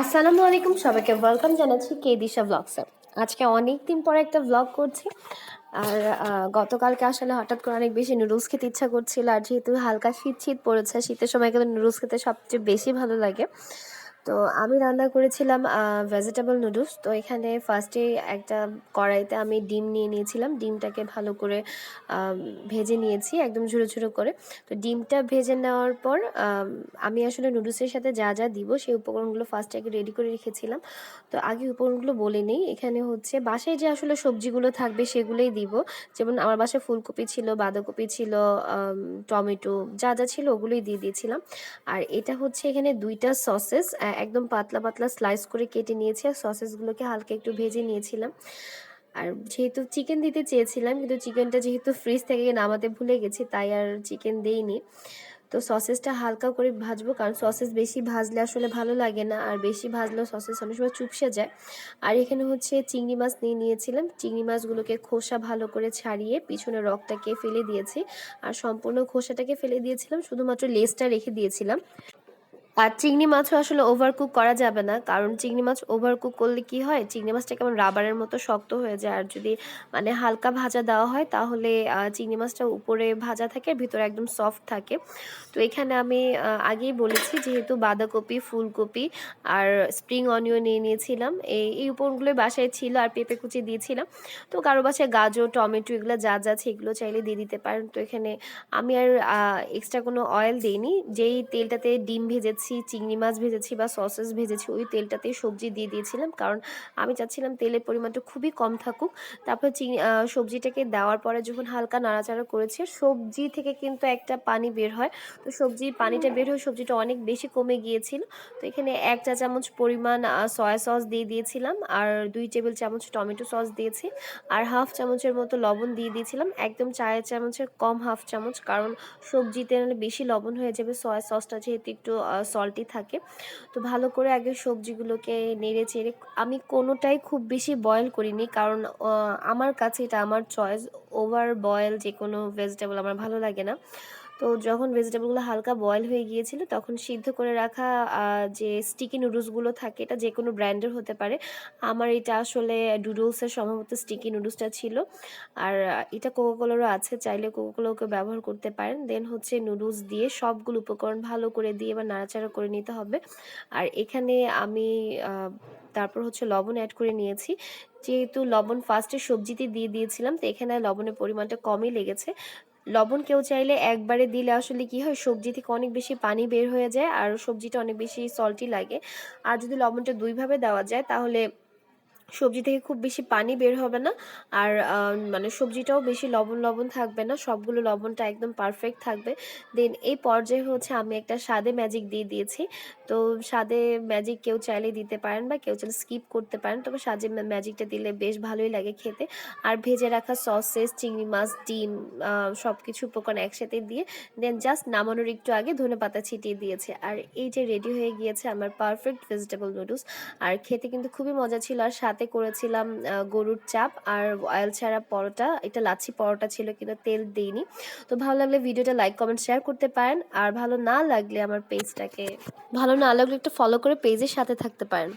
আসসালামু আলাইকুম সবাইকে। ওয়েলকাম জানাচ্ছি কে দিশা ব্লগসে আজকে অনেক দিন পরে একটা ব্লগ করছি। আর গতকালকে আসলে হঠাৎ করে অনেক বেশি নুডলস খেতে ইচ্ছা করছিল। আর যেহেতু হালকা শীত শীত পড়েছে, শীতের সময় কিন্তু নুডলস খেতে সবচেয়ে বেশি ভালো লাগে। তো আমি রান্না করেছিলাম ভেজিটেবল নুডলস তো এখানে ফার্স্টে একটা কড়াইতে আমি ডিম নিয়ে নিয়েছিলাম। ডিমটাকে ভালো করে ভেজে নিয়েছি একদম ঝুড়ো ঝুড়ো করে। তো ডিমটা ভেজে নেওয়ার পর আমি আসলে নুডলসের সাথে যা যা দিব সেই উপকরণগুলো ফার্স্টে আগে রেডি করে রেখেছিলাম। তো আগে উপকরণগুলো বলে নেই। এখানে হচ্ছে বাসায় যে আসলে সবজিগুলো থাকবে সেগুলোই দিব। যেমন আমার বাসায় ফুলকপি ছিল, বাঁধাকপি ছিল টমেটো যা যা ছিল ওগুলোই দিয়ে দিয়েছিলাম। আর এটা হচ্ছে এখানে দুইটা সসেস একদম পাতলা পাতলা স্লাইস করে কেটে নিয়েছি আর সসেসগুলোকে হালকা একটু ভেজে নিয়েছিলাম। আর যেহেতু চিকেন দিতে চেয়েছিলাম, কিন্তু চিকেনটা যেহেতু ফ্রিজ থেকে নামাতে ভুলে গেছি, তাই আর চিকেন দেইনি। তো সসেসটা হালকা করে ভাজবো, কারণ সসেস বেশি ভাজলে আসলে ভালো লাগে না, আর বেশি ভাজলেও সসেস অনেক সময় চুপসে যায়। আর এখানে হচ্ছে চিংড়ি মাছ নিয়ে নিয়েছিলাম। চিংড়ি মাছগুলোকে খোসা ভালো করে ছাড়িয়ে পিছনে রকটাকে ফেলে দিয়েছি। আর সম্পূর্ণ খোসাটাকে ফেলে দিয়েছিলাম, শুধুমাত্র লেসটা রেখে দিয়েছিলাম। আর চিংড়ি মাছও আসলে ওভারকুক করা যাবে না। কারণ চিংড়ি মাছ ওভারকুক করলে কি হয়? চিংড়ি মাছটা কেমন রাবারের মতো শক্ত হয়ে যায়। আর যদি মানে হালকা ভাজা দেওয়া হয়, তাহলে চিংড়ি মাছটা উপরে ভাজা থাকে ভিতরে একদম সফট থাকে। তো এখানে আমি আগেই বলেছি, যেহেতু বাঁধাকপি, ফুলকপি আর স্প্রিং অনিয়ন নিয়ে নিয়েছিলাম। এই এই উপকরণগুলোই বাসায় ছিল আর পেঁপে কুচি দিয়েছিলাম। তো কারও বাসায় গাজর, টমেটো এগুলো যা যা আছে এগুলো চাইলে দিয়ে দিতে পারেন। তো এখানে আমি আর এক্সট্রা কোনো অয়েল দিইনি। যেই তেলটাতে ডিম ভেজেছি চিংড়ি মাছ ভেজেছি বা সসেস ভেজেছি, ওই তেলটাতেই সবজি দিয়ে দিয়েছিলাম। কারণ আমি চাচ্ছিলাম তেলের পরিমাণটা খুবই কম থাকুক। তারপর চিংড়ি সবজিটাকে দেওয়ার পরে যখন হালকা নাড়াচাড়া করেছি সবজি থেকে কিন্তু একটা পানি বের হয়। তো সবজির পানিটা বের হয়ে সবজিটা অনেক বেশি কমে গিয়েছিল। তো এখানে এক চা চামচ পরিমাণ সয়া সস দিয়ে দিয়েছিলাম, আর দুই টেবিল চামচ টমেটো সস দিয়েছি, আর হাফ চামচের মতো লবণ দিয়ে দিয়েছিলাম। একদম চায়ের চামচের কম হাফ চামচ, কারণ সবজিতে বেশি লবণ হয়ে যাবে, সয়া সসটা যেহেতু একটু সল্টি থাকে। তো ভালো করে আগে সবজিগুলোকে নেড়ে চেড়ে, আমি কোনোটাই খুব বেশি বয়েল করিনি কারণ আমার কাছে এটা আমার চয়েস ওভার বয়েল যে কোনো ভেজিটেবল আমার ভালো লাগে না। তো যখন ভেজিটেবলগুলো হালকা বয়েল হয়ে গিয়েছিল, তখন সিদ্ধ করে রাখা যে স্টিকি নুডলসগুলো থাকে, এটা যে কোনো ব্র্যান্ডের হতে পারে। আমার এটা আসলে ডুডলসের সম্ভবত স্টিকি নুডলসটা ছিল। আর এটা কোকোকোলারও আছে, চাইলে কোকোকোলাকে ব্যবহার করতে পারেন। দেন হচ্ছে নুডলস দিয়ে সবগুলো উপকরণ ভালো করে দিয়ে এবার নাড়াচাড়া করে নিতে হবে। আর এখানে আমি তারপর হচ্ছে লবণ অ্যাড করে নিয়েছি। যেহেতু লবণ ফার্স্টে সবজিতে দিয়ে দিয়েছিলাম, তো এখানে লবণের পরিমাণটা কমই লেগেছে। লবণ কেউ চাইলে একবারে দিলে আসলে কি হয়, সবজি থেকে অনেক বেশি পানি বের হয়ে যায় আর সবজিটা অনেক বেশি সল্টি লাগে। আর যদি লবণটা দুইভাবে দেওয়া যায় তাহলে সবজি থেকে খুব বেশি পানি বের হবে না। আর মানে সবজিটাও বেশি লবণ লবণ থাকবে না। সবগুলো লবণটা একদম পারফেক্ট থাকবে। দেন এই পর্যায়ে হচ্ছে আমি একটা স্বাদে ম্যাজিক দিয়ে দিয়েছি। তো স্বাদে ম্যাজিক কেউ চাইলে দিতে পারেন বা কেউ চাইলে স্কিপ করতে পারেন। তবে স্বাদে ম্যাজিকটা দিলে বেশ ভালোই লাগে খেতে। আর ভেজে রাখা সসেস চিংড়ি মাছ, ডিম সব কিছু উপকরণ একসাথে দিয়ে দেন জাস্ট নামানোর একটু আগে ধনে পাতা ছিটিয়ে দিয়েছে। আর এই যে রেডি হয়ে গিয়েছে আমার পারফেক্ট ভেজিটেবল নুডলস আর খেতে কিন্তু খুবই মজা ছিল। আর সাথে করেছিলাম গরুর চাপ আর অয়েল ছাড়া পরোটা। এটা লাচ্ছি পরোটা ছিল কিন্তু তেল দিইনি। তো ভালো লাগলে ভিডিওটা লাইক কমেন্ট শেয়ার করতে পারেন। আর ভালো না লাগলে আমার পেজটাকে ভালো না লাগলে একটু ফলো করে পেজের সাথে থাকতে পারেন।